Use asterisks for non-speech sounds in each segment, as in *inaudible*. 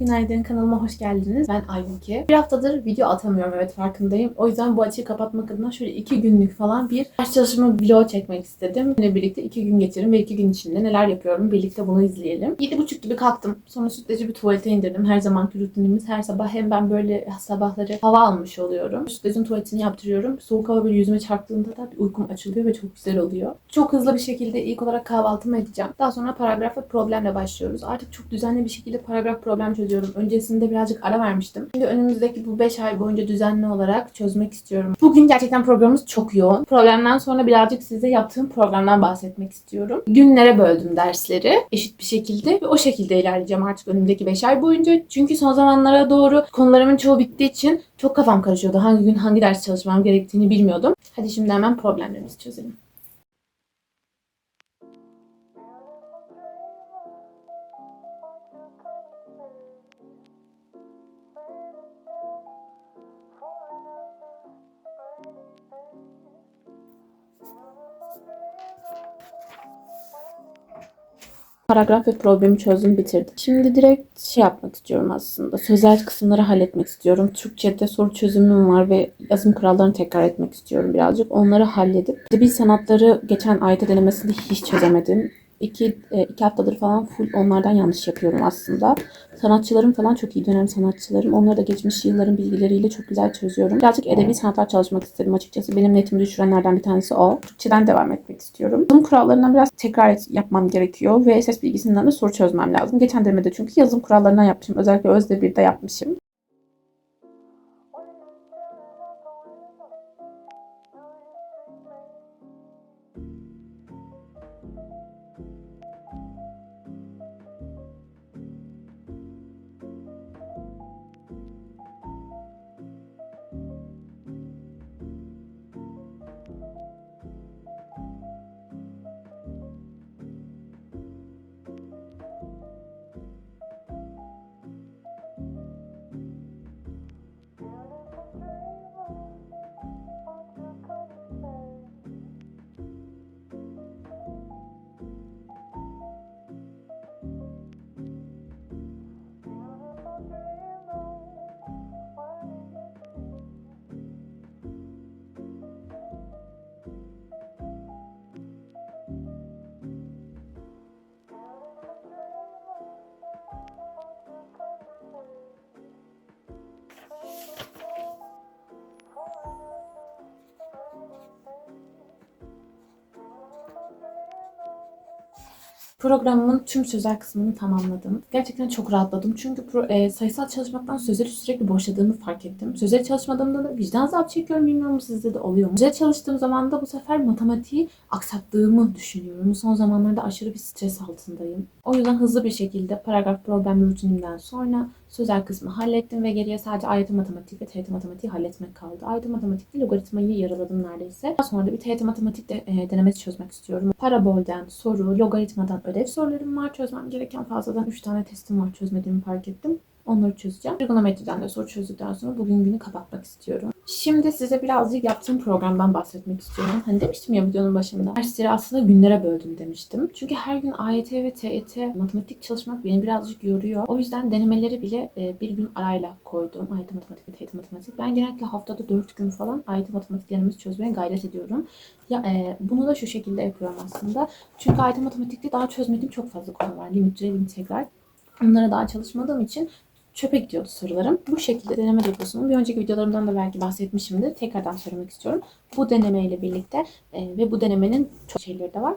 günaydın. Kanalıma hoş geldiniz. Ben Aybüke. Bir haftadır video atamıyorum evet farkındayım. O yüzden bu açıyı kapatmak adına şöyle iki günlük falan bir ders çalışma vlog çekmek istedim. Yine birlikte iki gün geçirin ve iki gün içinde neler yapıyorum birlikte bunu izleyelim. Yedi buçuk gibi kalktım. Sonra sütlacı bir tuvalete indirdim. Her zamanki rutinimiz her sabah hem ben böyle sabahları hava almış oluyorum. Sütlacın tuvaletini yaptırıyorum. Soğuk hava böyle yüzüme çarptığında da bir uykum açılıyor ve çok güzel oluyor. Çok hızlı bir şekilde ilk olarak kahvaltımı edeceğim. Daha sonra paragraf ve problemle başlıyoruz. Artık çok düzenli bir şekilde paragraf problem çözüyorum. Öncesinde birazcık ara vermiştim. Şimdi önümüzdeki bu 5 ay boyunca düzenli olarak çözmek istiyorum. Bugün gerçekten programımız çok yoğun. Problemden sonra birazcık size yaptığım programdan bahsetmek istiyorum. Günlere böldüm dersleri eşit bir şekilde ve o şekilde ilerleyeceğim artık önümüzdeki 5 ay boyunca. Çünkü son zamanlara doğru konularımın çoğu bittiği için çok kafam karışıyordu. Hangi gün hangi ders çalışmam gerektiğini bilmiyordum. Hadi şimdi hemen problemlerimizi çözelim. Paragraf ve problemi çözdüm bitirdim. Şimdi direkt şey yapmak istiyorum aslında. Sözel kısımları halletmek istiyorum. Türkçe'de soru çözümüm var ve yazım kurallarını tekrar etmek istiyorum birazcık. Onları halledip. Edebi sanatları geçen ayda denemesinde hiç çözemedim. İki, e, iki haftadır falan full onlardan yanlış yapıyorum aslında. Sanatçılarım falan çok iyi dönem sanatçılarım. Onları da geçmiş yılların bilgileriyle çok güzel çözüyorum. Birazcık edebi sanatlar çalışmak istedim açıkçası. Benim netimi düşürenlerden bir tanesi o. Türkçeden devam etmek istiyorum. Yazım kurallarından biraz tekrar et- yapmam gerekiyor ve ses bilgisinden de soru çözmem lazım. Geçen denemede çünkü yazım kurallarından yapmışım. Özellikle Özde 1'de yapmışım. Programımın tüm sözel kısmını tamamladım. Gerçekten çok rahatladım. Çünkü pro- e, sayısal çalışmaktan sözeli sürekli boşladığımı fark ettim. Sözel çalışmadığımda da vicdan azabı çekiyorum. Bilmiyorum sizde de oluyor mu? Sözel çalıştığım zaman da bu sefer matematiği aksattığımı düşünüyorum. Son zamanlarda aşırı bir stres altındayım. O yüzden hızlı bir şekilde paragraf problem rutinimden sonra sözel kısmı hallettim ve geriye sadece AYT matematik ve TYT matematiği halletmek kaldı. AYT matematikte logaritmayı yaraladım neredeyse. Daha sonra da bir TYT matematik de, e, denemesi çözmek istiyorum. Parabolden soru, logaritmadan ödev sorularım var. Çözmem gereken fazladan 3 tane testim var çözmediğimi fark ettim. Onları çözeceğim. Trigonometriden de soru çözdükten sonra bugün günü kapatmak istiyorum. Şimdi size birazcık yaptığım programdan bahsetmek istiyorum. Hani demiştim ya videonun başında. Dersleri aslında günlere böldüm demiştim. Çünkü her gün AYT ve TYT matematik çalışmak beni birazcık yoruyor. O yüzden denemeleri bile e, bir gün arayla koydum. AYT matematik ve TYT matematik. Ben genellikle haftada 4 gün falan AYT matematik denemesi çözmeye gayret ediyorum. Ya e, bunu da şu şekilde yapıyorum aslında. Çünkü AYT matematikte daha çözmediğim çok fazla konu var. Limit, türev, integral. Onlara daha çalışmadığım için çöpe gidiyordu sorularım. Bu şekilde deneme deposunu bir önceki videolarımdan da belki bahsetmişimdir. Tekrardan söylemek istiyorum. Bu denemeyle birlikte e, ve bu denemenin çok şeyleri de var.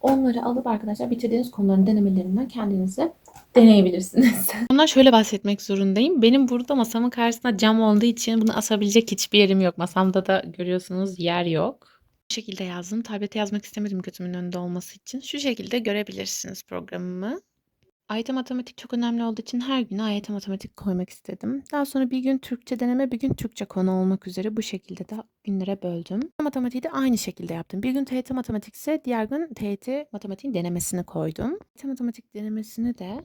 Onları alıp arkadaşlar bitirdiğiniz konuların denemelerinden kendinize deneyebilirsiniz. *laughs* Ondan şöyle bahsetmek zorundayım. Benim burada masamın karşısında cam olduğu için bunu asabilecek hiçbir yerim yok. Masamda da görüyorsunuz yer yok. Bu şekilde yazdım. Tablete yazmak istemedim gözümün önünde olması için. Şu şekilde görebilirsiniz programımı. AYT matematik çok önemli olduğu için her güne AYT matematik koymak istedim. Daha sonra bir gün Türkçe deneme, bir gün Türkçe konu olmak üzere bu şekilde de günlere böldüm. Matematiği de aynı şekilde yaptım. Bir gün TYT matematik ise diğer gün TYT matematiğin denemesini koydum. TYT matematik denemesini de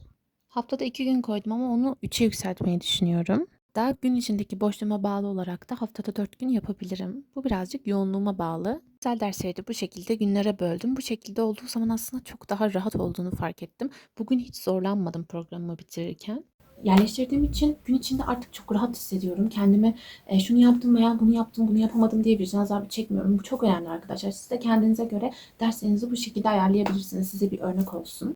Haftada iki gün koydum ama onu 3'e yükseltmeyi düşünüyorum. Daha gün içindeki boşluğuma bağlı olarak da haftada 4 gün yapabilirim. Bu birazcık yoğunluğuma bağlı. Özel dersleri de bu şekilde günlere böldüm. Bu şekilde olduğu zaman aslında çok daha rahat olduğunu fark ettim. Bugün hiç zorlanmadım programımı bitirirken. yerleştirdiğim için gün içinde artık çok rahat hissediyorum. Kendimi e, şunu yaptım veya bunu yaptım, bunu yapamadım diye vicdan azabı çekmiyorum. Bu çok önemli arkadaşlar. Siz de kendinize göre derslerinizi bu şekilde ayarlayabilirsiniz. Size bir örnek olsun.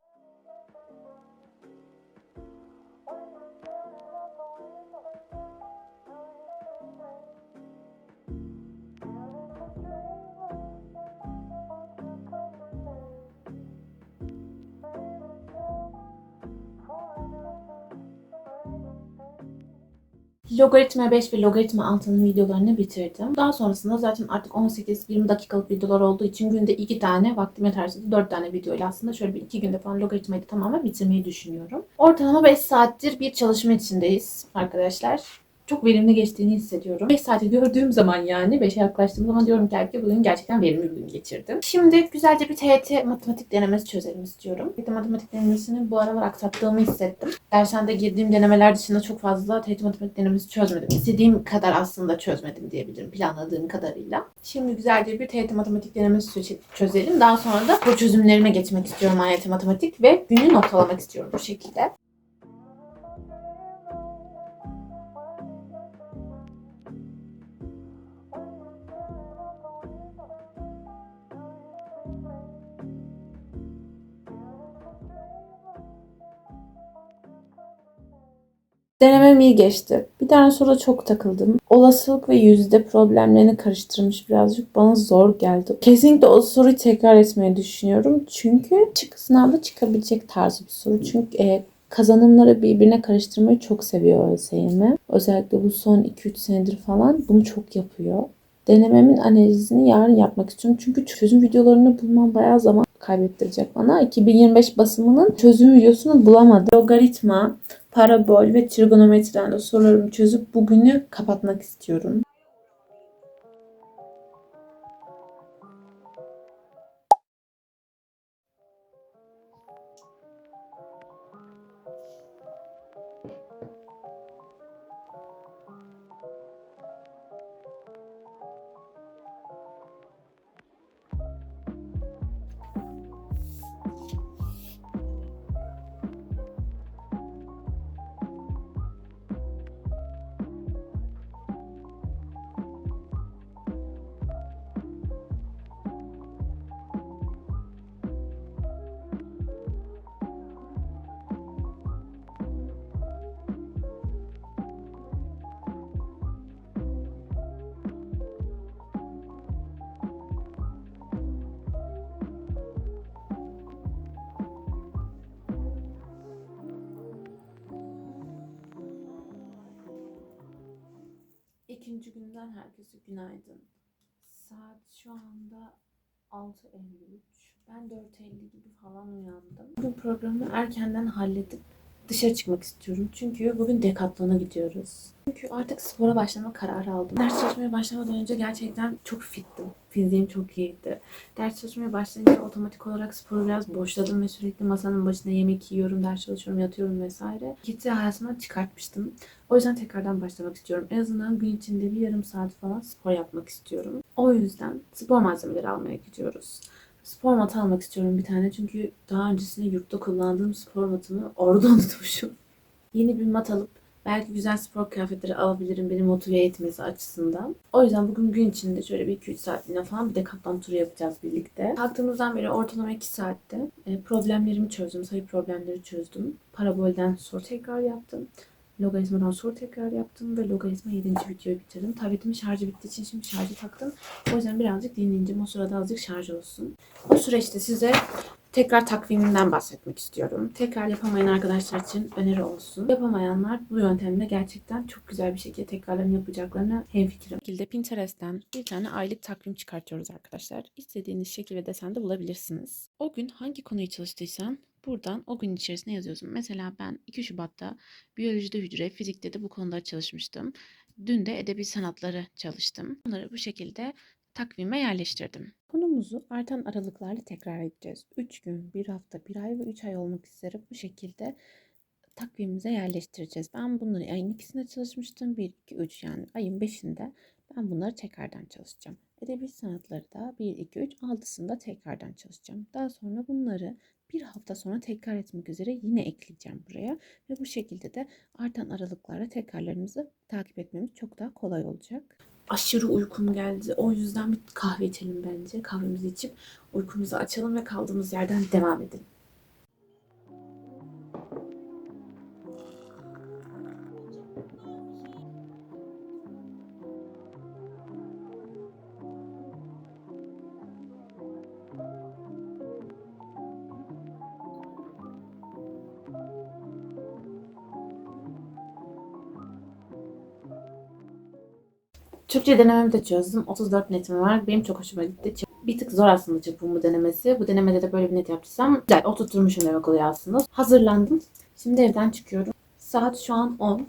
Logaritma 5 ve logaritma 6'nın videolarını bitirdim. Daha sonrasında zaten artık 18-20 dakikalık videolar olduğu için günde 2 tane vaktim yeterse 4 tane video ile aslında şöyle bir 2 günde falan logaritmayı tamamen bitirmeyi düşünüyorum. Ortalama 5 saattir bir çalışma içindeyiz arkadaşlar. Çok verimli geçtiğini hissediyorum. 5 saati gördüğüm zaman yani 5'e yaklaştığım zaman diyorum ki "Belki bugün gerçekten verimli bir gün geçirdim. Şimdi güzelce bir TYT matematik denemesi çözelim istiyorum. TYT matematik denemesini bu aralar aksattığımı hissettim. Dershanede girdiğim denemeler dışında çok fazla TYT matematik denemesi çözmedim. İstediğim kadar aslında çözmedim diyebilirim planladığım kadarıyla. Şimdi güzelce bir TYT matematik denemesi çö- çözelim. Daha sonra da bu çözümlerime geçmek istiyorum AYT matematik ve günü not alamak istiyorum bu şekilde. Denemem iyi geçti. Bir tane soruda çok takıldım. Olasılık ve yüzde problemlerini karıştırmış birazcık. Bana zor geldi. Kesinlikle o soruyu tekrar etmeyi düşünüyorum. Çünkü çık sınavda çıkabilecek tarzı bir soru. Çünkü e, kazanımları birbirine karıştırmayı çok seviyor ÖSYM. Özellikle bu son 2-3 senedir falan bunu çok yapıyor. Denememin analizini yarın yapmak istiyorum. Çünkü çözüm videolarını bulmam bayağı zaman kaybettirecek bana. 2025 basımının çözüm videosunu bulamadım. Logaritma, parabol ve trigonometriden de sorularımı çözüp bugünü kapatmak istiyorum. İkinci günden herkese günaydın. Saat şu anda 6.53. Ben 4.50 gibi falan uyandım. Bugün programı erkenden halledip dışarı çıkmak istiyorum. Çünkü bugün Decathlon'a gidiyoruz. Çünkü artık spora başlama kararı aldım. Ders çalışmaya başlamadan önce gerçekten çok fittim. Fiziğim çok iyiydi. Ders çalışmaya başlayınca otomatik olarak sporu biraz boşladım ve sürekli masanın başında yemek yiyorum, ders çalışıyorum, yatıyorum vesaire. Gitti hayatımdan çıkartmıştım. O yüzden tekrardan başlamak istiyorum. En azından gün içinde bir yarım saat falan spor yapmak istiyorum. O yüzden spor malzemeleri almaya gidiyoruz. Spor matı almak istiyorum bir tane çünkü daha öncesinde yurtta kullandığım spor matımı orada *laughs* unutmuşum. Yeni bir mat alıp belki güzel spor kıyafetleri alabilirim beni motive etmesi açısından. O yüzden bugün gün içinde şöyle bir 2-3 saatliğine falan bir de kaplan turu yapacağız birlikte. Kalktığımızdan beri ortalama 2 saatte e, problemlerimi çözdüm, sayı problemleri çözdüm. Parabolden soru tekrar yaptım. Logaritmadan soru tekrar yaptım ve logaritma 7. videoyu bitirdim. Tabletimin şarjı bittiği için şimdi şarjı taktım. O yüzden birazcık dinleneceğim. O sırada azıcık şarj olsun. O süreçte size tekrar takvimimden bahsetmek istiyorum. Tekrar yapamayan arkadaşlar için öneri olsun. Yapamayanlar bu yöntemle gerçekten çok güzel bir şekilde tekrarlarını yapacaklarına hemfikirim. şekilde Pinterest'ten bir tane aylık takvim çıkartıyoruz arkadaşlar. İstediğiniz şekil ve desende bulabilirsiniz. O gün hangi konuyu çalıştıysan buradan o gün içerisine yazıyorsun. Mesela ben 2 Şubat'ta biyolojide hücre, fizikte de bu konuda çalışmıştım. Dün de edebi sanatları çalıştım. Bunları bu şekilde takvime yerleştirdim. Konumuzu artan aralıklarla tekrar edeceğiz. 3 gün, 1 hafta, 1 ay ve 3 ay olmak üzere bu şekilde takvimimize yerleştireceğiz. Ben bunları ayın ikisinde çalışmıştım. 1, 2, 3 yani ayın 5'inde ben bunları tekrardan çalışacağım. Edebi sanatları da 1, 2, 3, 6'sında tekrardan çalışacağım. Daha sonra bunları bir hafta sonra tekrar etmek üzere yine ekleyeceğim buraya. Ve bu şekilde de artan aralıklarla tekrarlarımızı takip etmemiz çok daha kolay olacak. Aşırı uykum geldi. O yüzden bir kahve içelim bence. Kahvemizi içip uykumuzu açalım ve kaldığımız yerden devam edelim. Türkçe denememi de çözdüm. 34 netim var. Benim çok hoşuma gitti. Bir tık zor aslında çırpım bu denemesi. Bu denemede de böyle bir net yaptıysam güzel oturtmuşum demek oluyor aslında. Hazırlandım. Şimdi evden çıkıyorum. Saat şu an 10.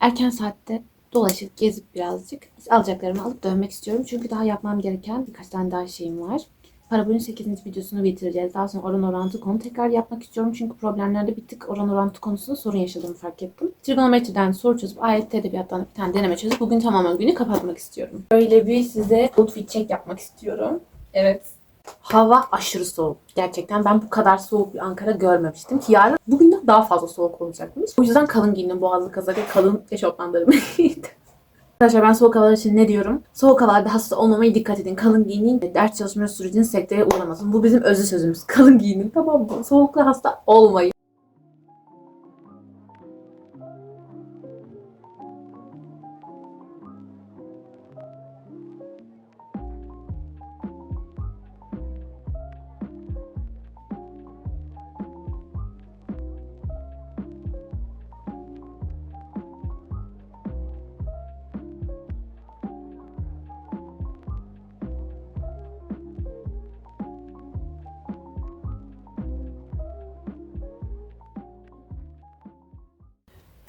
Erken saatte dolaşıp gezip birazcık alacaklarımı alıp dönmek istiyorum. Çünkü daha yapmam gereken birkaç tane daha şeyim var. Parabolün 8. videosunu bitireceğiz. Daha sonra oran orantı konu tekrar yapmak istiyorum. Çünkü problemlerde bir tık oran orantı konusunda sorun yaşadığımı fark ettim. Trigonometriden soru çözüp AYT edebiyattan bir tane deneme çözüp bugün tamamen günü kapatmak istiyorum. Böyle bir size outfit check yapmak istiyorum. Evet. Hava aşırı soğuk. Gerçekten ben bu kadar soğuk bir Ankara görmemiştim ki yarın bugünden daha fazla soğuk olacakmış. O yüzden kalın giyindim boğazlı kazak ve kalın eşofmanlarımı *laughs* giydim. Arkadaşlar ben soğuk havalar için ne diyorum? Soğuk havalarda hasta olmamaya dikkat edin. Kalın giyinin. Ders çalışma sürecinin sekteye uğramasın. Bu bizim özlü sözümüz. Kalın giyinin tamam mı? Soğukla hasta olmayın.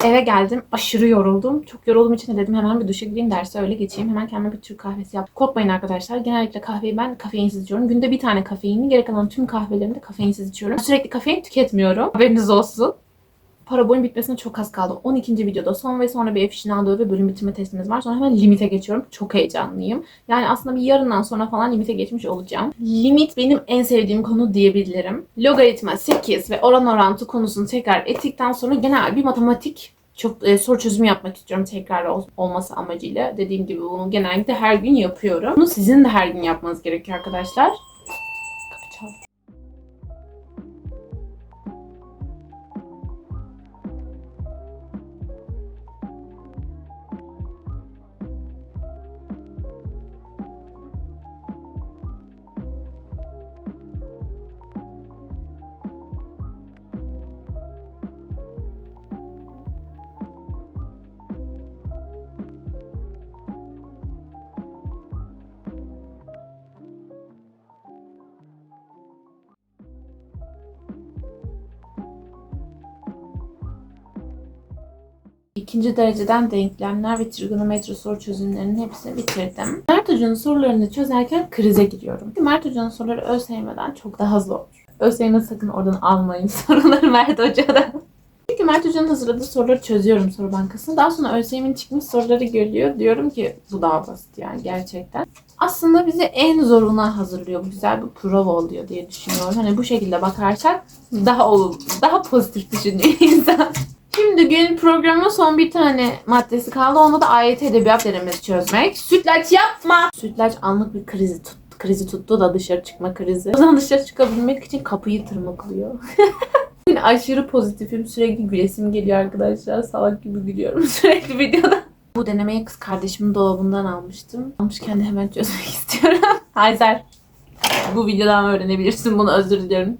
Eve geldim. Aşırı yoruldum. Çok yorulduğum için de dedim hemen bir duşa gireyim derse öyle geçeyim. Hemen kendime bir Türk kahvesi yaptım. Korkmayın arkadaşlar. Genellikle kahveyi ben kafeinsiz içiyorum. Günde bir tane kafeini. Geri kalan tüm kahvelerimi de kafeinsiz içiyorum. Sürekli kafein tüketmiyorum. Haberiniz olsun. Parabolün bitmesine çok az kaldı. 12. videoda son ve sonra bir efişini aldığı ve bölüm bitirme testimiz var. Sonra hemen limite geçiyorum. Çok heyecanlıyım. Yani aslında bir yarından sonra falan limite geçmiş olacağım. Limit benim en sevdiğim konu diyebilirim. Logaritma 8 ve oran orantı konusunu tekrar ettikten sonra genel bir matematik çok e, soru çözümü yapmak istiyorum tekrar ol- olması amacıyla. Dediğim gibi bunu genellikle her gün yapıyorum. Bunu sizin de her gün yapmanız gerekiyor arkadaşlar. İkinci dereceden denklemler ve trigonometri soru çözümlerinin hepsini bitirdim. Mert Hoca'nın sorularını çözerken krize giriyorum. Çünkü Mert Hoca'nın soruları ÖSYM'den çok daha zor. ÖSYM'e sakın oradan almayın *laughs* soruları Mert Hoca'dan. Çünkü Mert Hoca'nın hazırladığı soruları çözüyorum soru bankasında. Daha sonra ÖSYM'in çıkmış soruları görüyor. Diyorum ki bu daha basit yani gerçekten. Aslında bizi en zoruna hazırlıyor. Güzel bir prova oluyor diye düşünüyorum. Hani bu şekilde bakarsak daha olur, daha pozitif düşünüyor *laughs* insan. Şimdi gün programın son bir tane maddesi kaldı. Onda da AYT edebiyat denemesi çözmek. Sütlaç yapma! Sütlaç anlık bir krizi tut, krizi tuttu da dışarı çıkma krizi. O zaman dışarı çıkabilmek için kapıyı tırmaklıyor. *laughs* Bugün aşırı pozitifim. Sürekli gülesim geliyor arkadaşlar. Salak gibi gülüyorum *laughs* sürekli videoda. Bu denemeyi kız kardeşimin dolabından almıştım. Almışken de hemen çözmek *laughs* istiyorum. Hayzer. Bu videodan öğrenebilirsin bunu özür diliyorum.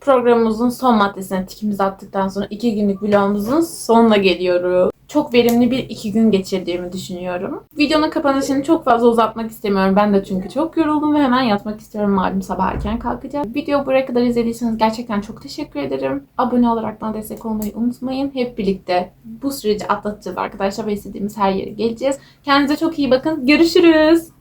Programımızın son maddesine tikimizi attıktan sonra iki günlük vlogumuzun sonuna geliyoruz. Çok verimli bir iki gün geçirdiğimi düşünüyorum. Videonun kapanışını çok fazla uzatmak istemiyorum. Ben de çünkü çok yoruldum ve hemen yatmak istiyorum. Malum sabah erken kalkacağım. Video buraya kadar izlediyseniz gerçekten çok teşekkür ederim. Abone olarak bana destek olmayı unutmayın. Hep birlikte bu süreci atlatacağız arkadaşlar ve istediğimiz her yere geleceğiz. Kendinize çok iyi bakın. Görüşürüz.